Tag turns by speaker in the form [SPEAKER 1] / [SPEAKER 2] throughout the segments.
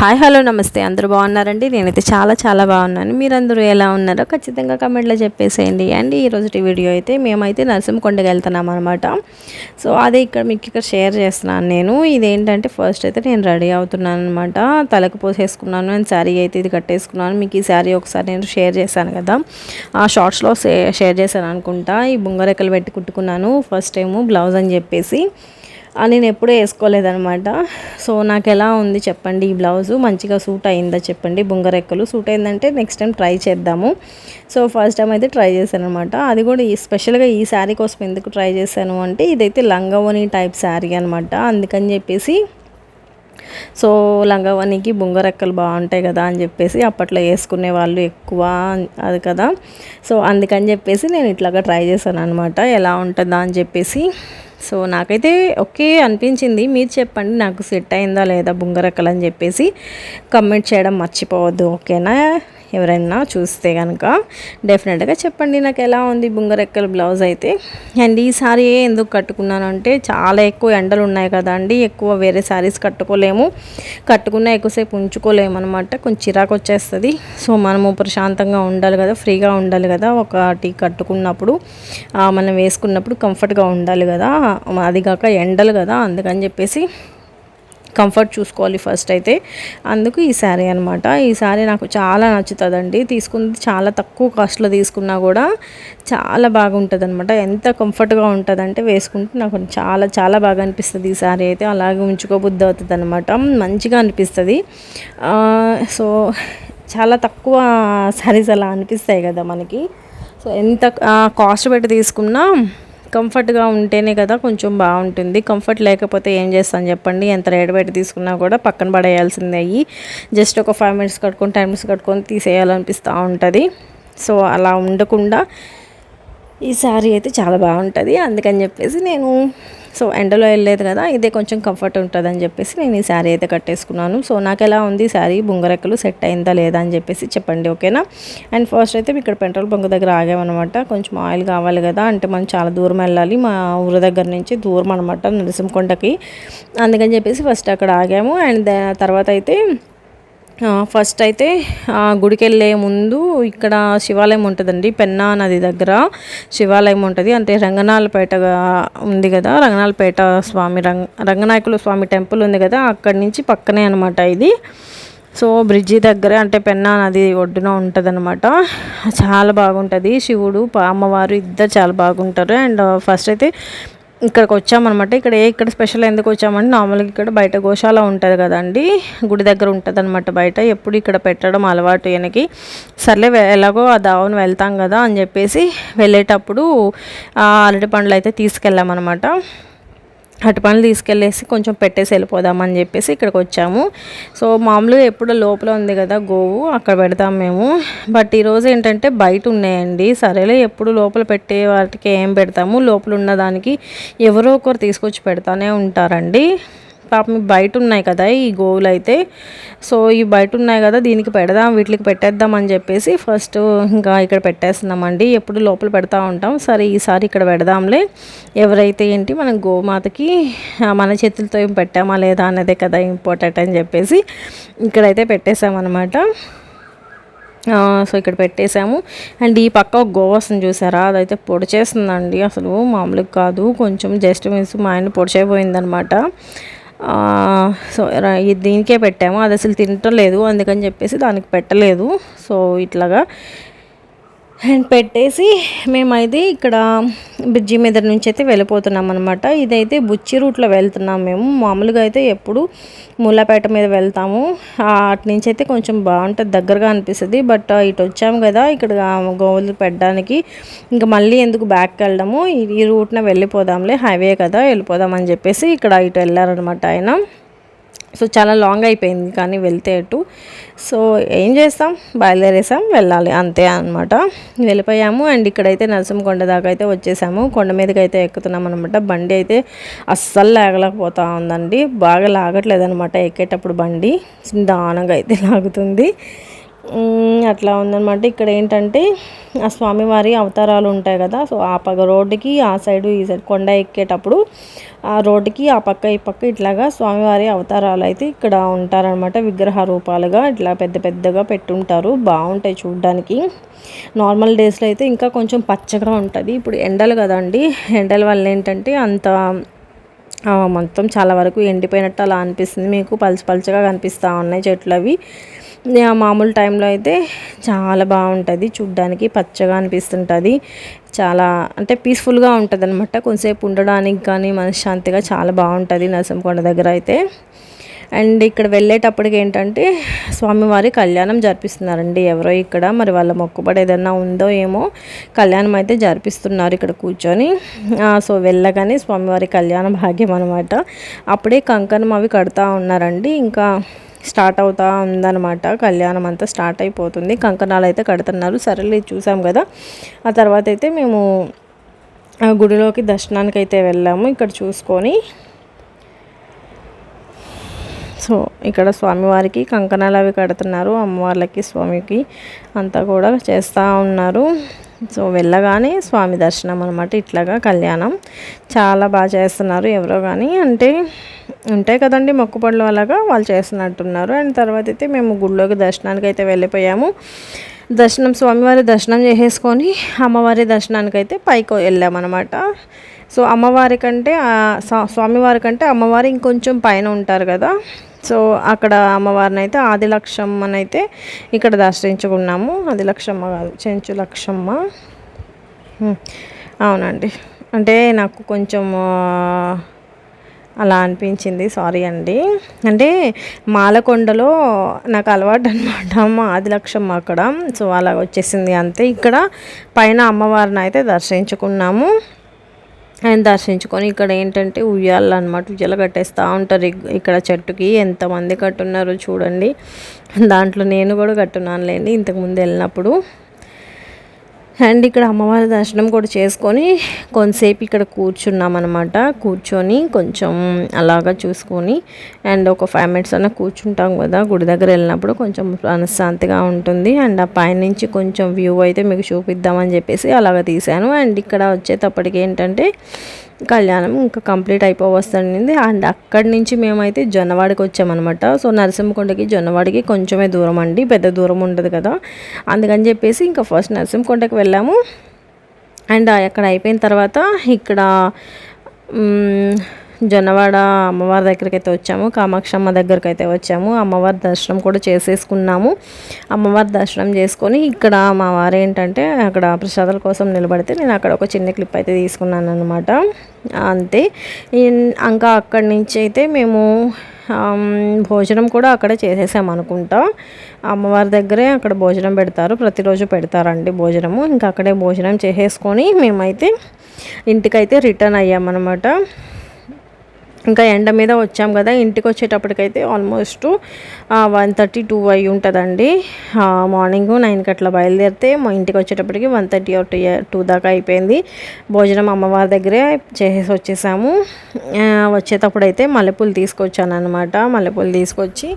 [SPEAKER 1] Hi hello నమస్తే. అందరూ బాగున్నారండి? నేనైతే చాలా చాలా బాగున్నాను. మీరందరూ ఎలా ఉన్నారో ఖచ్చితంగా కమెంట్లో చెప్పేసేయండి. అండ్ ఈరోజు వీడియో అయితే మేమైతే నరసింహకొండకి వెళ్తున్నాం అనమాట సో అదే ఇక్కడ మీకు ఇక్కడ షేర్ చేస్తున్నాను నేను. ఇదేంటంటే ఫస్ట్ అయితే నేను రెడీ అవుతున్నాను అనమాట తలకు పోసేసుకున్నాను అండ్ శారీ అయితే ఇది కట్టేసుకున్నాను. మీకు ఈ శారీ ఒకసారి నేను షేర్ చేశాను కదా. ఆ షార్ట్స్లో షేర్ చేశాను అనుకుంటా. ఈ బుంగరెక్కలు పెట్టి కుట్టుకున్నాను. ఫస్ట్ టైము బ్లౌజ్ అని చెప్పేసి. నేను ఎప్పుడూ వేసుకోలేదనమాట సో నాకు ఎలా ఉంది చెప్పండి ఈ బ్లౌజు మంచిగా సూట్ అయిందా చెప్పండి బుంగరెక్కలు సూట్ అయిందంటే నెక్స్ట్ టైం ట్రై చేద్దాము. సో ఫస్ట్ టైం అయితే ట్రై చేశాను అనమాట అది కూడా ఈ స్పెషల్గా ఈ శారీ కోసం ఎందుకు ట్రై చేశాను అంటే ఇదైతే లంగవని టైప్ శారీ అనమాట అందుకని చెప్పేసి సో లంగవనికి బుంగరెక్కలు బాగుంటాయి కదా అని చెప్పేసి అప్పట్లో వేసుకునే వాళ్ళు ఎక్కువ అది కదా. సో అందుకని చెప్పేసి నేను ఇట్లాగా ట్రై చేశాను అనమాట ఎలా ఉంటుందా అని చెప్పేసి. సో నాకైతే ఓకే అనిపించింది. మీరు చెప్పండి నాకు సెట్ అయిందా లేదా బుంగరక్కలు అని చెప్పేసి కమెంట్ చేయడం మర్చిపోవద్దు ఓకేనా? ఎవరైనా చూస్తే కనుక డెఫినెట్గా చెప్పండి నాకు ఎలా ఉంది బుంగరెక్కల బ్లౌజ్ అయితే. అండ్ ఈ సారీ ఎందుకు కట్టుకున్నాను అంటే చాలా ఎక్కువ ఎండలు ఉన్నాయి కదా అండి ఎక్కువ వేరే శారీస్ కట్టుకోలేము. కట్టుకున్న ఎక్కువసేపు ఉంచుకోలేము అనమాట కొంచెం చిరాకు వచ్చేస్తుంది. సో మనము ప్రశాంతంగా ఉండాలి కదా ఫ్రీగా ఉండాలి కదా ఒకటి కట్టుకున్నప్పుడు. మనం వేసుకున్నప్పుడు కంఫర్ట్గా ఉండాలి కదా అది కాక ఎండలు కదా అందుకని చెప్పేసి కంఫర్ట్ చూసుకోవాలి ఫస్ట్ అయితే. అందుకు ఈ శారీ అనమాట ఈ శారీ నాకు చాలా నచ్చుతుందండి. తీసుకుంది చాలా తక్కువ కాస్ట్లో తీసుకున్నా కూడా చాలా బాగుంటుంది అనమాట ఎంత కంఫర్ట్గా ఉంటుంది అంటే వేసుకుంటే నాకు చాలా చాలా బాగా అనిపిస్తుంది ఈ శారీ అయితే. అలాగే ఉంచుకోబుద్ధి అవుతుంది అనమాట మంచిగా అనిపిస్తుంది. సో చాలా తక్కువ శారీస్ అలా అనిపిస్తాయి కదా మనకి. సో ఎంత కాస్ట్ పెట్టి తీసుకున్నా కంఫర్ట్గా ఉంటేనే కదా కొంచెం బాగుంటుంది. కంఫర్ట్ లేకపోతే ఏం చేస్తాను చెప్పండి? ఎంత రేటు పెట్టి తీసుకున్నా కూడా పక్కన పడేయాల్సిందే అయ్యి జస్ట్ ఒక ఫైవ్ మినిట్స్ కట్టుకొని టెన్ మినిట్స్ కట్టుకొని తీసేయాలనిపిస్తూ ఉంటుంది. సో అలా ఉండకుండా ఈ శారీ అయితే చాలా బాగుంటుంది. అందుకని చెప్పేసి నేను సో ఎండలో వెళ్ళలేదు కదా ఇదే కొంచెం కంఫర్ట్ ఉంటుంది అని చెప్పేసి నేను ఈ శారీ అయితే కట్టేసుకున్నాను. సో నాకు ఎలా ఉంది శారీ? బొంగరెక్కలు సెట్ అయిందా లేదా అని చెప్పేసి చెప్పండి ఓకేనా? అండ్ ఫస్ట్ అయితే ఇక్కడ పెట్రోల్ బంక్ దగ్గర ఆగామన్నమాట. కొంచెం ఆయిల్ కావాలి కదా అంటే మనం చాలా దూరం వెళ్ళాలి. మా ఊరి దగ్గర నుంచి దూరం అనమాట నరసింహకొండకి. అందుకని చెప్పేసి ఫస్ట్ అక్కడ ఆగాము. అండ్ తర్వాత అయితే ఫస్ట్ అయితే గుడికి వెళ్ళే ముందు ఇక్కడ శివాలయం ఉంటుందండి పెన్నా నది దగ్గర శివాలయం ఉంటుంది. అంటే రంగనాలపేట ఉంది కదా రంగనాలపేట స్వామి రంగ రంగనాయకుల స్వామి టెంపుల్ ఉంది కదా అక్కడి నుంచి పక్కనే అనమాట ఇది. సో బ్రిడ్జి దగ్గర అంటే పెన్నా నది ఒడ్డున ఉంటుందన్నమాట. చాలా బాగుంటుంది. శివుడు అమ్మవారు ఇద్దరు చాలా బాగుంటారు. అండ్ ఫస్ట్ అయితే ఇక్కడికి వచ్చామన్నమాట. ఇక్కడ ఏ ఇక్కడ స్పెషల్ ఎందుకు వచ్చామంటే నార్మల్గా ఇక్కడ బయట గోశాల ఉంటుంది కదండి. గుడి దగ్గర ఉంటుంది అనమాట బయట. ఎప్పుడు ఇక్కడ పెట్టడం అలవాటు ఈయనకి. సర్లే ఎలాగో ఆ దావను వెళ్తాం కదా అని చెప్పేసి వెళ్ళేటప్పుడు అరటి పండ్లు అయితే తీసుకెళ్ళామన్నమాట. అటు పనులు తీసుకెళ్ళేసి కొంచెం పెట్టేసి వెళ్ళిపోదామని చెప్పేసి ఇక్కడికి వచ్చాము. సో మామూలుగా ఎప్పుడు లోపల ఉంది కదా గోవు అక్కడ పెడతాం మేము. బట్ ఈరోజు ఏంటంటే బయట ఉన్నాయండి. సరేలే ఎప్పుడు లోపల పెట్టే వాటికి ఏం పెడతాము. లోపల ఉన్నదానికి ఎవరో ఒకరు తీసుకొచ్చి పెడతానే ఉంటారండి. పాపం బయట ఉన్నాయి కదా ఈ గోవులు అయితే. సో ఈ బయట ఉన్నాయి కదా దీనికి పెడదాం వీటికి పెట్టేద్దాం అని చెప్పేసి ఫస్ట్ ఇంకా ఇక్కడ పెట్టేస్తున్నామండి. ఎప్పుడు లోపల పెడతా ఉంటాం. సరే ఈసారి ఇక్కడ పెడదాంలే. ఎవరైతే ఏంటి మన గోమాతకి మన చేతులతో ఏం పెట్టామా లేదా అన్నదే కదా ఇంపార్టెంట్ అని చెప్పేసి ఇక్కడైతే పెట్టేసామన్నమాట సో ఇక్కడ పెట్టేశాము. అండ్ ఈ పక్క ఒక గోవాసం చూసారా? అదైతే పొడిచేస్తుందండి. అసలు మామూలుగా కాదు. కొంచెం జస్ట్ మీన్స్ మా ఆయన పొడిచైపోయిందనమాట సో దీనికే పెట్టాము. అది అసలు తినటం లేదు. అందుకని చెప్పేసి దానికి పెట్టలేదు. సో ఇట్లాగా అండ్ పెట్టేసి మేమైతే ఇక్కడ బ్రిడ్జి మీద నుంచి అయితే వెళ్ళిపోతున్నాం అనమాట ఇదైతే బుచ్చి రూట్లో వెళ్తున్నాం మేము. మామూలుగా అయితే ఎప్పుడు ములాపేట మీద వెళ్తాము. అటు నుంచి అయితే కొంచెం బాగుంటుంది దగ్గరగా అనిపిస్తుంది. బట్ ఇటు వచ్చాము కదా ఇక్కడ గోవులు పెట్టడానికి. ఇంకా మళ్ళీ ఎందుకు బ్యాక్కి వెళ్ళడము ఈ రూట్న వెళ్ళిపోదాంలే హైవే కదా వెళ్ళిపోదామని చెప్పేసి ఇక్కడ ఇటు వెళ్ళారనమాట ఆయన. సో చాలా లాంగ్ అయిపోయింది కానీ వెళ్తే అటు. సో ఏం చేస్తాం? బయలుదేరేసాం వెళ్ళాలి. అంతే అనమాట వెళ్ళిపోయాము అండ్ ఇక్కడైతే నరసింహకొండ దాకా అయితే వచ్చేసాము. కొండ మీదకి అయితే ఎక్కుతున్నాం అనమాట బండి అయితే అస్సలు లాగలేకపోతా ఉందండి. బాగా లాగట్లేదు అనమాట ఎక్కేటప్పుడు బండి. దానంగా అయితే లాగుతుంది. అట్లా ఉందన్నమాట. ఇక్కడ ఏంటంటే ఆ స్వామివారి అవతారాలు ఉంటాయి కదా సో ఆ పక్క రోడ్డుకి ఆ సైడు ఈ సైడ్ కొండ ఎక్కేటప్పుడు ఆ రోడ్డుకి ఆ పక్క ఈ పక్క ఇట్లాగా స్వామివారి అవతారాలు అయితే ఇక్కడ ఉంటారనమాట విగ్రహ రూపాలుగా ఇట్లా పెద్ద పెద్దగా పెట్టుంటారు. బాగుంటాయి చూడ్డానికి. నార్మల్ డేస్లో అయితే ఇంకా కొంచెం పచ్చగా ఉంటుంది. ఇప్పుడు ఎండలు కదండి ఎండల వల్ల ఏంటంటే అంత మొత్తం చాలా వరకు ఎండిపోయినట్టు అలా అనిపిస్తుంది. మీకు పలుచు పలుచగా కనిపిస్తూ ఉన్నాయి చెట్లు అవి మామూలు టైంలో అయితే చాలా బాగుంటుంది. చూడ్డానికి పచ్చగా అనిపిస్తుంటుంది. చాలా అంటే పీస్ఫుల్గా ఉంటుంది అనమాట కొంతసేపు ఉండడానికి కానీ మనశ్శాంతిగా చాలా బాగుంటుంది నరసింహకొండ దగ్గర అయితే. అండ్ ఇక్కడ వెళ్ళేటప్పటికి ఏంటంటే స్వామివారి కళ్యాణం జరిపిస్తున్నారండి ఎవరో ఇక్కడ. మరి వాళ్ళ మొక్కుబడి ఏదన్నా ఉందో ఏమో కళ్యాణం అయితే జరిపిస్తున్నారు ఇక్కడ కూర్చొని. సో వెళ్ళగానే స్వామివారి కళ్యాణ భాగ్యం అనమాట అప్పుడే కంకణం అవి కడతా ఉన్నారండి. ఇంకా స్టార్ట్ అవుతా ఉందన్నమాట. కళ్యాణం అంతా స్టార్ట్ అయిపోతుంది. కంకణాలు అయితే కడుతున్నారు. సరేలే చూసాం కదా. ఆ తర్వాత అయితే మేము ఆ గుడిలోకి దర్శనానికి అయితే వెళ్ళాము. ఇక్కడ చూసుకొని. సో ఇక్కడ స్వామివారికి కంకణాలు అవి కడుతున్నారు. అమ్మవార్లకి స్వామికి అంతా కూడా చేస్తూ ఉన్నారు. సో వెళ్ళగానే స్వామి దర్శనం అనమాట ఇట్లాగా కళ్యాణం. చాలా బాగా చేస్తున్నారు ఎవరో కానీ అంటే ఉంటాయి కదండి మొక్కుపళ్ళు అలాగా వాళ్ళు చేస్తున్నట్టున్నారు. అండ్ తర్వాత అయితే మేము గుడిలోకి దర్శనానికి అయితే వెళ్ళిపోయాము. దర్శనం స్వామివారి దర్శనం చేసేసుకొని అమ్మవారి దర్శనానికి అయితే పైకి వెళ్ళామన్నమాట. సో అమ్మవారి కంటే స్వామివారి కంటే అమ్మవారి ఇంకొంచెం పైన ఉంటారు కదా. సో అక్కడ అమ్మవారిని అయితే ఆదిలక్షమ్మని అయితే ఇక్కడ దర్శించుకున్నాము ఆదిలక్షమ్మ కాదు చెంచు లక్షమ్మ అవునండి. అంటే నాకు కొంచెం అలా అనిపించింది. సారీ అండి. అంటే మాలకొండలో నాకు అలవాటు అనమాట మా ఆదిలక్షమ్మ అక్కడ. సో అలా వచ్చేసింది అంతే. ఇక్కడ పైన అమ్మవారిని అయితే దర్శించుకున్నాము. ఆయన దర్శించుకొని ఇక్కడ ఏంటంటే ఉయ్యాలు అనమాట ఉయ్యాల కట్టేస్తూ ఉంటారు. ఇక్కడ చెట్టుకి ఎంతమంది కట్టున్నారో చూడండి. దాంట్లో నేను కూడా కట్టున్నాను లేండి ఇంతకుముందు వెళ్ళినప్పుడు అండ్ ఇక్కడ అమ్మవారి దర్శనం కూడా చేసుకొని కొంతసేపు ఇక్కడ కూర్చున్నాం అనమాట కూర్చొని కొంచెం అలాగా చూసుకొని అండ్ ఒక ఫైవ్ మినిట్స్ అన్న కూర్చుంటాం కదా గుడి దగ్గర వెళ్ళినప్పుడు కొంచెం మనశ్శాంతిగా ఉంటుంది. అండ్ ఆ పైనుంచి కొంచెం వ్యూ అయితే మీకు చూపిద్దామని చెప్పేసి అలాగ తీశాను. అండ్ ఇక్కడ వచ్చేటప్పటికి ఏంటంటే కళ్యాణం ఇంకా కంప్లీట్ అయిపోవస్తుంది అండ్ అక్కడి నుంచి మేమైతే జొన్నవాడికి వచ్చామన్నమాట. సో నరసింహకొండకి జొన్నవాడికి కొంచెమే దూరం అండి పెద్ద దూరం ఉండదు కదా. అందుకని చెప్పేసి ఇంకా ఫస్ట్ నరసింహకొండకి వెళ్ళాము. అండ్ అక్కడ అయిపోయిన తర్వాత ఇక్కడ జొన్నవాడ అమ్మవారి దగ్గరికి అయితే వచ్చాము. కామాక్షమ్మ దగ్గరికి అయితే వచ్చాము. అమ్మవారి దర్శనం కూడా చేసేసుకున్నాము. అమ్మవారి దర్శనం చేసుకొని ఇక్కడ మా వారు ఏంటంటే అక్కడ ప్రసాదాల కోసం నిలబడితే నేను అక్కడ ఒక చిన్న క్లిప్ అయితే తీసుకున్నాను అనమాట అంతే. ఇంకా అక్కడి నుంచి అయితే మేము భోజనం కూడా అక్కడే చేసేసాం అనుకుంటా. అమ్మవారి దగ్గరే అక్కడ భోజనం పెడతారు. ప్రతిరోజు పెడతారండి భోజనము. ఇంకా అక్కడే భోజనం చేసేసుకొని మేమైతే ఇంటికైతే రిటర్న్ అయ్యామన్నమాట. ఇంకా ఎండ మీద వచ్చాం కదా ఇంటికి వచ్చేటప్పటికైతే ఆల్మోస్ట్ వన్ థర్టీ టూ అయి ఉంటుందండి. మార్నింగ్ నైన్కి అట్లా బయలుదేరితే మా ఇంటికి వచ్చేటప్పటికి వన్ థర్టీ టూ టూ దాకా అయిపోయింది. భోజనం అమ్మవారి దగ్గరే చేసేసి వచ్చేసాము. వచ్చేటప్పుడు అయితే మల్లెపూలు తీసుకొచ్చాను అనమాట మల్లెపూలు తీసుకొచ్చి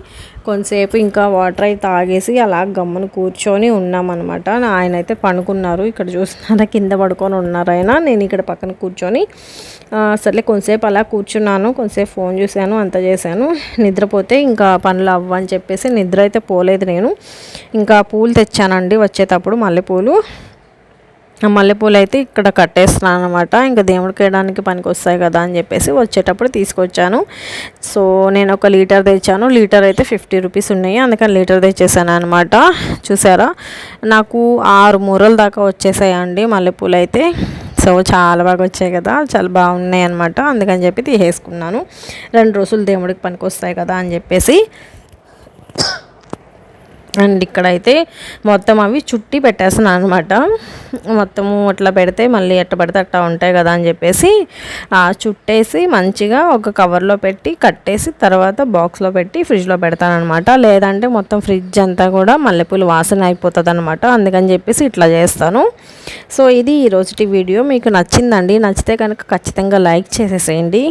[SPEAKER 1] కొంతసేపు ఇంకా వాటర్ అయితే తాగేసి అలా గమ్మున కూర్చొని ఉన్నామన్నమాట. ఆయన అయితే పనుకున్నారు ఇక్కడ చూస్తున్నారా కింద పడుకొని ఉన్నారు ఆయన. నేను ఇక్కడ పక్కన కూర్చొని సర్లే కొంతసేపు అలా కూర్చున్నాను. కొంతసేపు ఫోన్ చూశాను అంత చేశాను. నిద్రపోతే ఇంకా పనులు అవ్వని చెప్పేసి నిద్ర అయితే పోలేదు నేను. ఇంకా పూలు తెచ్చానండి వచ్చేటప్పుడు మల్లెపూలు. మల్లెపూలు అయితే ఇక్కడ కట్టేస్తున్నాను అనమాట ఇంకా దేవుడికి వేయడానికి పనికి వస్తాయి కదా అని చెప్పేసి వచ్చేటప్పుడు తీసుకొచ్చాను. సో నేను ఒక లీటర్ తెచ్చాను. లీటర్ అయితే ఫిఫ్టీ రూపీస్ ఉన్నాయి. అందుకని లీటర్ తెచ్చేసాను అనమాట చూసారా? నాకు ఆరు మూరల దాకా వచ్చేసాయండి మల్లెపూలు అయితే. సో చాలా బాగా వచ్చాయి కదా. చాలా బాగున్నాయి అనమాట అందుకని చెప్పి తీసేసుకున్నాను. రెండు రోజులు దేవుడికి పనికి వస్తాయి కదా అని చెప్పేసి. అండ్ ఇక్కడైతే మొత్తం అవి చుట్టి పెట్టేస్తున్నాను అనమాట మొత్తము అట్లా పెడితే మళ్ళీ ఎట్ట పడితే అట్లా ఉంటాయి కదా అని చెప్పేసి ఆ చుట్టేసి మంచిగా ఒక కవర్లో పెట్టి కట్టేసి తర్వాత బాక్స్లో పెట్టి ఫ్రిడ్జ్లో పెడతాను అనమాట లేదంటే మొత్తం ఫ్రిడ్జ్ అంతా కూడా మల్లెపూలు వాసన అయిపోతుంది అనమాట అందుకని చెప్పేసి ఇట్లా చేస్తాను. సో ఇది ఈరోజుటి వీడియో. మీకు నచ్చిందండి నచ్చితే కనుక ఖచ్చితంగా లైక్ చేసేసేయండి.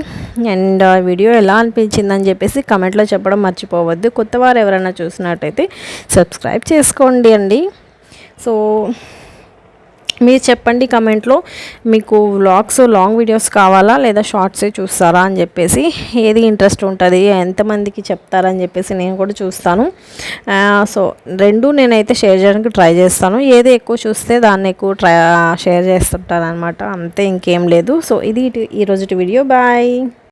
[SPEAKER 1] అండ్ వీడియో ఎలా అనిపించిందని చెప్పేసి కమెంట్లో చెప్పడం మర్చిపోవద్దు. కొత్త వారు ఎవరైనా చూసినట్టయితే సబ్స్క్రైబ్ చేసుకోండి అండి. సో మీరు చెప్పండి కమెంట్లో మీకు వ్లాగ్స్ లాంగ్ వీడియోస్ కావాలా లేదా షార్ట్సే చూస్తారా అని చెప్పేసి ఏది ఇంట్రెస్ట్ ఉంటుంది ఎంతమందికి చెప్తారని చెప్పేసి నేను కూడా చూస్తాను. సో రెండు నేనైతే షేర్ చేయడానికి ట్రై చేస్తాను. ఏది ఎక్కువ చూస్తే దాన్ని ఎక్కువ ట్రై షేర్ చేస్తుంటాను అనమాట అంతే ఇంకేం లేదు. సో ఇది ఈరోజు వీడియో. బాయ్.